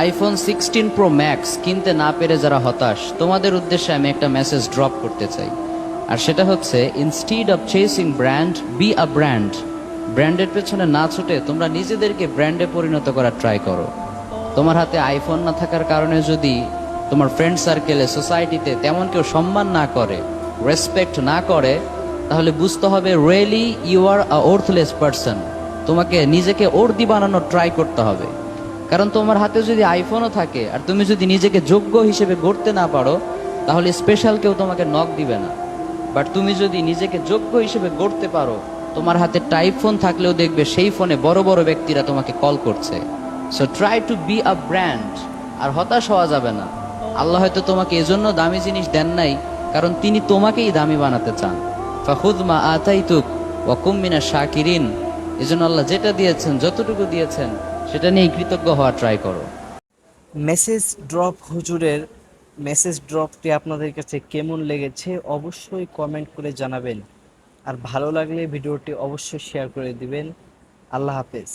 IPhone sixteen pro max কিনতে না পেরে যারা হতাশ, তোমাদের উদ্দেশ্যে আমি একটা মেসেজ ড্রপ করতে চাই। আর সেটা হচ্ছে instead of chasing brand be a brand ব্র্যান্ডের পেছনে না ছুটে তোমরা নিজেদেরকে ব্র্যান্ডে পরিণত করার ট্রাই করো। তোমার হাতে আইফোন না থাকার কারণে যদি তোমার ফ্রেন্ড সার্কেলে সোসাইটিতে তেমন কেউ সম্মান না করে রেসপেক্ট না করে, তাহলে বুঝতে হবে really you are a worthless person তোমাকে নিজেকে ওর্দি বানানোর ট্রাই করতে হবে। কারণ তোমার হাতে যদি আইফোনও থাকে আর তুমি যদি নিজেকে যোগ্য হিসেবে গড়তে না পারো, তাহলে স্পেশাল কেউ তোমাকে নক দিবে না। বাট তুমি যদি নিজেকে যোগ্য হিসেবে গড়তে পারো, তোমার হাতে টাইপ ফোন থাকলেও দেখবে সেই ফোনে বড় বড় ব্যক্তিরা তোমাকে কল করছে। So try to be a brand আর হতাশ হওয়া যাবে না। আল্লাহ হয়তো তোমাকে এজন্য দামি জিনিস দেন নাই, কারণ তিনি তোমাকেই দামি বানাতে চান। ফাহুদ মা আতাইতুক ওয়াকুমিনা শাকিরিন। এজন্য আল্লাহ যেটা দিয়েছেন, যতটুকু দিয়েছেন সেটা নিয়ে কৃতজ্ঞ হওয়া ট্রাই করো। মেসেজ ড্রপ হুজুরের মেসেজ ড্রপটি আপনাদের কাছে কেমন লেগেছে অবশ্যই কমেন্ট করে জানাবেন। আর ভালো লাগলে ভিডিওটি অবশ্যই শেয়ার করে দিবেন। আল্লাহ হাফেজ।